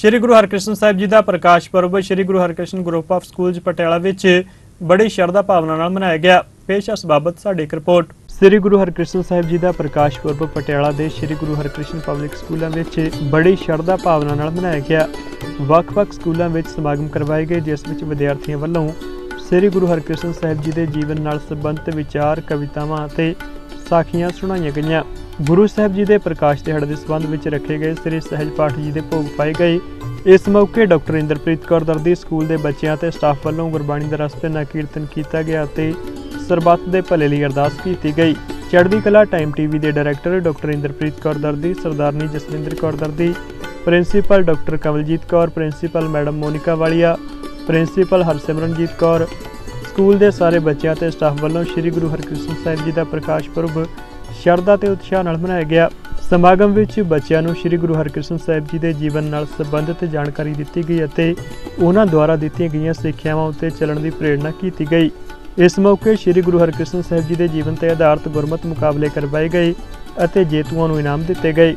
Shri Guru Harkrishan Sahib ji the Prakash Purab Shri Guru Harkrishan group of schools Patiala ਵਿੱਚ ਬੜੀ ਸ਼ਰਧਾ ਭਾਵਨਾ ਨਾਲ ਮਨਾਇਆ ਗਿਆ। ਪੇਸ਼ ਹੈ ਇਸ ਬਾਬਤ ਸਾਡੀ ਇੱਕ ਰਿਪੋਰਟ। ਸ਼੍ਰੀ ਗੁਰੂ ਹਰਕ੍ਰਿਸ਼ਨ ਸਾਹਿਬ ਜੀ ਦਾ ਪ੍ਰਕਾਸ਼ ਪੁਰਬ ਪਟਿਆਲਾ ਦੇ ਸ਼੍ਰੀ ਗੁਰੂ ਹਰਕ੍ਰਿਸ਼ਨ ਪਬਲਿਕ ਸਕੂਲਾਂ ਵਿੱਚ ਬੜੀ ਸ਼ਰਧਾ ਭਾਵਨਾ ਨਾਲ ਮਨਾਇਆ ਗਿਆ। ਵੱਖ-ਵੱਖ ਸਕੂਲਾਂ ਵਿੱਚ ਸਮਾਗਮ ਕਰਵਾਏ ਗਏ, ਜਿਸ ਵਿੱਚ ਵਿਦਿਆਰਥੀਆਂ ਵੱਲੋਂ ਸ੍ਰੀ ਗੁਰੂ ਹਰਕ੍ਰਿਸ਼ਨ ਸਾਹਿਬ ਜੀ ਦੇ ਜੀਵਨ ਨਾਲ ਸੰਬੰਧਿਤ ਵਿਚਾਰ, ਕਵਿਤਾਵਾਂ ਅਤੇ ਸਾਖੀਆਂ ਸੁਣਾਈਆਂ ਗਈਆਂ। ਗੁਰੂ ਸਾਹਿਬ ਜੀ ਦੇ ਪ੍ਰਕਾਸ਼ ਦਿਹਾੜੇ ਦੇ ਸੰਬੰਧ ਵਿੱਚ ਰੱਖੇ ਗਏ ਸ੍ਰੀ ਸਹਿਜ ਪਾਠ ਜੀ ਦੇ ਭੋਗ ਪਾਏ ਗਏ। ਇਸ ਮੌਕੇ ਡਾਕਟਰ ਇੰਦਰਪ੍ਰੀਤ ਕੌਰ ਦਰਦੀ ਸਕੂਲ ਦੇ ਬੱਚਿਆਂ ਤੇ ਸਟਾਫ ਵੱਲੋਂ ਗੁਰਬਾਣੀ ਦਾ ਰਸਤੇ ਨਾ ਕੀਰਤਨ ਕੀਤਾ ਗਿਆ ਅਤੇ ਸਰਬੱਤ ਦੇ ਭਲੇ ਲਈ ਅਰਦਾਸ ਕੀਤੀ ਗਈ। ਚੜ੍ਹਦੀ ਕਲਾ ਟਾਈਮ ਟੀਵੀ ਦੇ ਡਾਇਰੈਕਟਰ ਡਾਕਟਰ ਇੰਦਰਪ੍ਰੀਤ ਕੌਰ ਦਰਦੀ ਸਰਦਾਰਨੀ Jaswinder Kaur Dardi, principal doctor Kawaljit Kaur, principal madam Monika Walia, principal Harsimranjit Kaur, school ਦੇ ਸਾਰੇ ਬੱਚਿਆਂ ਤੇ ਸਟਾਫ ਵੱਲੋਂ ਸ੍ਰੀ ਗੁਰੂ ਹਰਕ੍ਰਿਸ਼ਨ ਸਾਹਿਬ ਜੀ ਦਾ ਪ੍ਰਕਾਸ਼ ਪੁਰਬ ਸ਼ਰਧਾ ਤੇ ਉਤਸ਼ਾਹ ਨਾਲ ਮਨਾਇਆ ਗਿਆ। ਸਮਾਗਮ ਵਿੱਚ ਬੱਚਿਆਂ ਨੂੰ ਸ੍ਰੀ ਗੁਰੂ ਹਰਕ੍ਰਿਸ਼ਨ ਸਾਹਿਬ ਜੀ ਦੇ ਜੀਵਨ ਨਾਲ ਸੰਬੰਧਿਤ ਜਾਣਕਾਰੀ ਦਿੱਤੀ ਗਈ ਅਤੇ ਉਹਨਾਂ ਦੁਆਰਾ ਦਿੱਤੀਆਂ ਗਈਆਂ ਸਿੱਖਿਆਵਾਂ ਉੱਤੇ ਚੱਲਣ ਦੀ ਪ੍ਰੇਰਣਾ ਕੀਤੀ ਗਈ। ਇਸ ਮੌਕੇ ਸ੍ਰੀ ਗੁਰੂ ਹਰਕ੍ਰਿਸ਼ਨ ਸਾਹਿਬ ਜੀ ਦੇ ਜੀਵਨ ਤੇ ਆਧਾਰਿਤ ਗੁਰਮਤਿ ਮੁਕਾਬਲੇ ਕਰਵਾਏ ਗਏ ਅਤੇ ਜੇਤੂਆਂ ਨੂੰ ਇਨਾਮ ਦਿੱਤੇ ਗਏ।